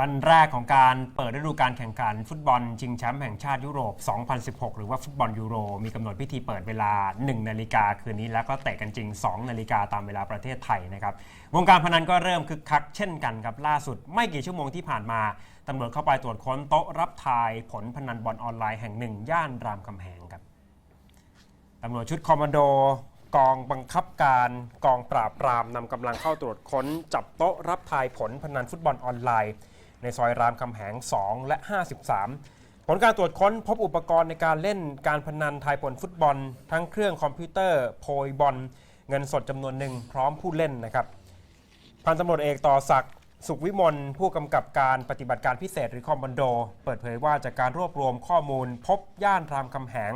วันแรกของการเปิดฤดูการแข่งขันฟุตบอลชิงแชมป์แห่งชาติยุโรป 2016 หรือว่าฟุตบอลยูโร มีกำหนดพิธีเปิดเวลา 1 นาฬิกาคืนนี้แล้วก็เตะกันจริง 2 นาฬิกาตามเวลาประเทศไทยนะครับ วงการพนันก็เริ่มคึกคักเช่นกันครับ ล่าสุดไม่กี่ชั่วโมงที่ผ่านมาตำรวจเข้าไปตรวจค้นโต๊ะรับทายผลพนันบอลออนไลน์แห่งหนึ่งย่านรามคำแหงครับตำรวจชุดคอมมานโดกองบังคับการกองปราบปรามนำกำลังเข้าตรวจค้นจับโต๊ะรับทายผลพนันฟุตบอลออนไลน์ ในซอยรามคำแหง 2 และ 53 ผลการตรวจค้นพบอุปกรณ์ในการเล่นการพนันทายผลฟุตบอล ทั้งเครื่องคอมพิวเตอร์โพยบอล เงินสดจำนวนหนึ่งพร้อมผู้เล่นนะครับพันตำรวจเอกต่อศักดิ์สุขวิมลผู้กำกับการปฏิบัติการพิเศษหรือคอมมานโด เปิดเผยว่าจากการรวบรวมข้อมูล พบย่านรามคำแหง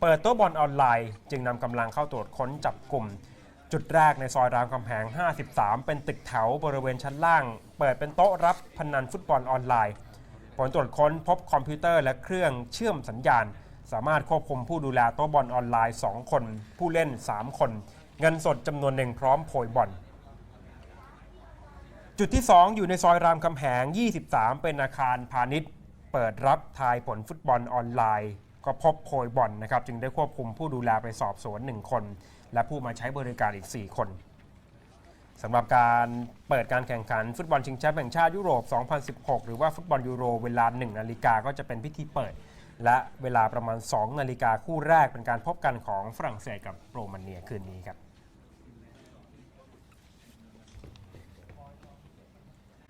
เปิดโต๊ะบอลออนไลน์ จึงนำกำลังเข้าตรวจค้นจับกลุ่ม จุดแรกในซอยรามคำแหง 53 เป็นตึกแถวบริเวณชั้นล่าง เปิดเป็นโต๊ะรับพนันฟุตบอลออนไลน์ ผลตรวจค้นพบคอมพิวเตอร์และเครื่องเชื่อมสัญญาณ สามารถควบคุมผู้ดูแลโต๊ะบอลออนไลน์ 2 คน ผู้เล่น 3 คน เงินสดจำนวนหนึ่งพร้อมโพยบอลจุดที่ 2 อยู่ในซอยรามคำแหง 23 เป็นอาคารพาณิชย์ เปิดรับทายผลฟุตบอลออนไลน์ ก็พบโพยบอลนะครับจึงได้ควบคุมผู้ดูแลไปสอบสวน 1 คน และผู้มาใช้บริการอีก 4 คนสำหรับการเปิดการแข่งขันฟุตบอลชิงแชมป์แห่งชาติยุโรป 2016 หรือว่าฟุตบอลยูโรเวลา 1 นาฬิกาก็จะเป็นพิธีเปิด และเวลาประมาณ 2 นาฬิกาคู่แรกเป็นการพบกันของฝรั่งเศสกับโรมาเนียคืนนี้ครับ